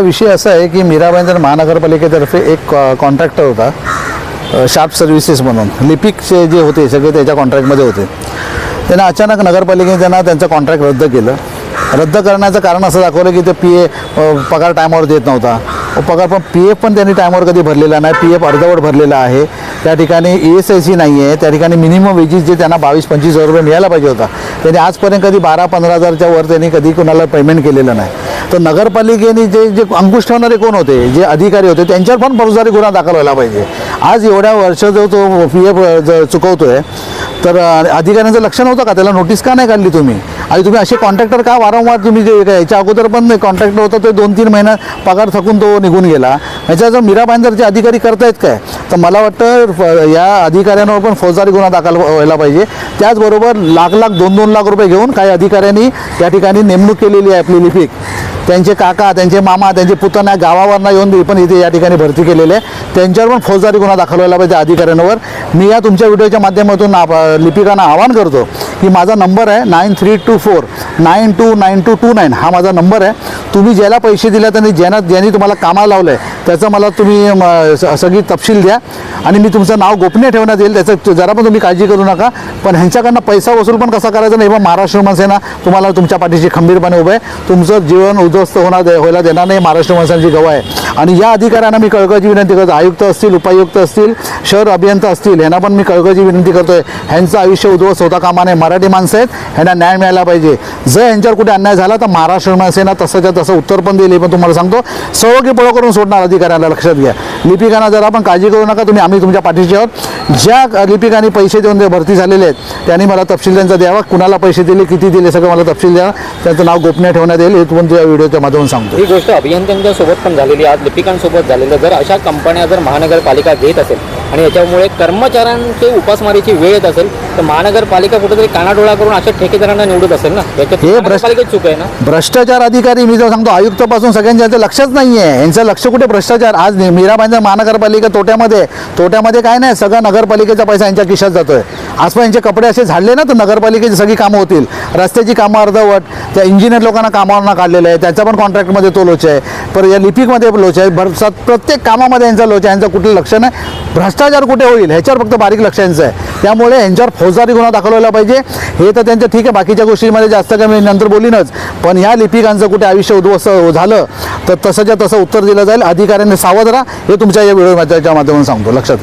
विषय असा आहे की मीराबाईंजर महानगरपालिकेतर्फे एक कॉन्ट्रॅक्टर होता शार्प सर्व्हिसेस म्हणून. लिपिकचे जे होते सगळे त्याच्या कॉन्ट्रॅक्टमध्ये होते. त्यांना अचानक नगरपालिकेने त्यांना त्यांचं कॉन्ट्रॅक्ट रद्द केलं. रद्द करण्याचं कारण असं दाखवलं की ते पी ए पगार टायमावर देत नव्हता. पगार पण पी एफ पण त्यांनी टायमावर कधी भरलेला नाही. पी एफ अर्धवट भरलेला आहे. त्या ठिकाणी ई एस आय सी नाही आहे त्या ठिकाणी मिनिमम वेजेस जे त्यांना बावीस पंचवीस हजार रुपये मिळायला पाहिजे होता. त्यांनी आजपर्यंत कधी बारा पंधरा हजारच्या वर त्यांनी कधी कोणाला पेमेंट केलेलं नाही. तर नगरपालिकेने जे जे अंकुश ठेवणारे कोण होते? जे अधिकारी होते त्यांच्यावर पण फौजदारी गुन्हा दाखल व्हायला पाहिजे. आज एवढ्या वर्ष जो तो पी एफ चुकवतो आहे तर अधिकाऱ्यांचं लक्ष नव्हतं का? त्याला नोटीस का नाही काढली तुम्ही? आणि तुम्ही असे कॉन्ट्रॅक्टर का वारंवार तुम्ही जे काय याच्या अगोदर पण कॉन्ट्रॅक्टर होता तो दोन तीन महिना पगार थकून तो निघून गेला. याच्या जर मीरा बांधरचे अधिकारी करतायत काय? तर मला वाटतं या अधिकाऱ्यांवर पण फौजदारी गुन्हा दाखल व्हायला पाहिजे. त्याचबरोबर लाख लाख दोन दोन लाख रुपये घेऊन काही अधिकाऱ्यांनी या ठिकाणी नेमणूक केलेली आहे आपली लिपिक. त्यांचे काका त्यांचे मामा त्यांचे पुतना गावावरनं येऊन पण इथे या ठिकाणी भरती केलेले आहे. त्यांच्यावर पण फौजदारी गुन्हा दाखल व्हायला पाहिजे अधिकाऱ्यांवर. मी या तुमच्या व्हिडिओच्या माध्यमातून आप- लिपिकांना आवाहन करतो की माझा नंबर आहे nine three two four nine two nine two two nine. हा माझा नंबर आहे. तुम्ही ज्याला पैसे दिल्यात त्यांनी ज्यांना ज्यांनी तुम्हाला कामाला लावलं आहे त्याचं मला तुम्ही स- सगळी तपशील द्या. आणि मी तुमचं नाव गोपनीय ठेवण्यात येईल. त्याचं जरा पण तुम्ही काळजी करू नका. पण ह्यांच्याकडनं पैसा वसूल पण कसा करायचा नाही मग महाराष्ट्र मनसेना तुम्हाला तुमच्या पाठीशी खंबीरपणे उभं आहे. तुमचं जीवन उद्ध्वस्त होणार दे व्हायला देणार नाही महाराष्ट्र मनसेची गवा आहे. आणि या अधिकाऱ्यांना मी कळकळची विनंती करतो. आयुक्त असतील उपायुक्त असतील शहर अभियंता असतील ह्यांना पण मी कळकळची विनंती करतो आहे ह्यांचं आयुष्य उद्ध्वस्त होता कामा नये मराठी माणसं आहेत ह्यांना न्याय मिळाला पाहिजे. जर यांच्यावर कुठे अन्याय झाला तर महाराष्ट्र माणसेना तसंच्या तसं उत्तर पण दिले पण तुम्हाला सांगतो. सवकी पळो करून सोडणार अधिकाऱ्यांना लक्षात घ्या. लिपिकांना जरा पण काळजी करू नका तुम्ही आम्ही तुमच्या पाठीशी आहोत. ज्या लिपिकांनी पैसे देऊन ते भरती झालेले आहेत त्यांनी मला तपशील त्यांचा द्यावा. कुणाला पैसे दिले किती दिले सगळं मला तपशील द्या. त्यांचं नाव गोपनीय ठेवण्यात येईल. हे तुम्हाला व्हिडिओच्या माध्यमातून सांगतो. ही गोष्ट अभियंत्यांच्या सोबत पण झालेली आज लिपिकांसोबत झालेलं जर अशा कंपन्या जर महानगरपालिका घेत असेल आणि याच्यामुळे कर्मचाऱ्यांचे उपासमारीची वेळ येत असेल तर महानगरपालिका कुठेतरी कानाडोळा करून अशा ठेकेदारांना निवडत असेल ना? याच्यात हे चूक आहे ना? भ्रष्टाचार अधिकारी मी जर सांगतो आयुक्तापासून सगळ्यांच्या यांचं लक्षच नाही आहे यांचं लक्ष कुठे भ्रष्टाचार? आज मीराबाईंजर महानगरपालिका तोट्यामध्ये. तोट्यामध्ये काय नाही सगळा नगरपालिकेचा पैसा यांच्या खिशात जातोय. आज यांचे कपडे असे झाडले ना तर नगरपालिकेची सगळी कामं होतील. रस्त्याची कामं अर्धवट त्या इंजिनियर लोकांना कामावरनं काढलेलं आहे त्याचा पण कॉन्ट्रॅक्टमध्ये तो लोच आहे. पर या लिपिकमध्ये लोच आहे. भर प्रत्येक कामामध्ये यांचा लोच आहे यांचं कुठलं लक्ष नाही. भ्रष्टाचार कुठे होईल ह्याच्यावर फक्त बारीक लक्ष यांचं आहे. त्यामुळे यांच्यावर फौजदारी गुन्हा दाखवला पाहिजे. हे तर त्यांचं ठीक आहे बाकीच्या गोष्टींमध्ये जास्त कमी नंतर बोलीनच. पण ह्या लिपिकांचं कुठे आयुष्य उद्ध्वस्त झालं तर तसंच्या तसं उत्तर दिलं जाईल. अधिकाऱ्यांनी सावध राहा. हे तुमच्या या व्हिडिओच्या माध्यमातून सांगतो. लक्षात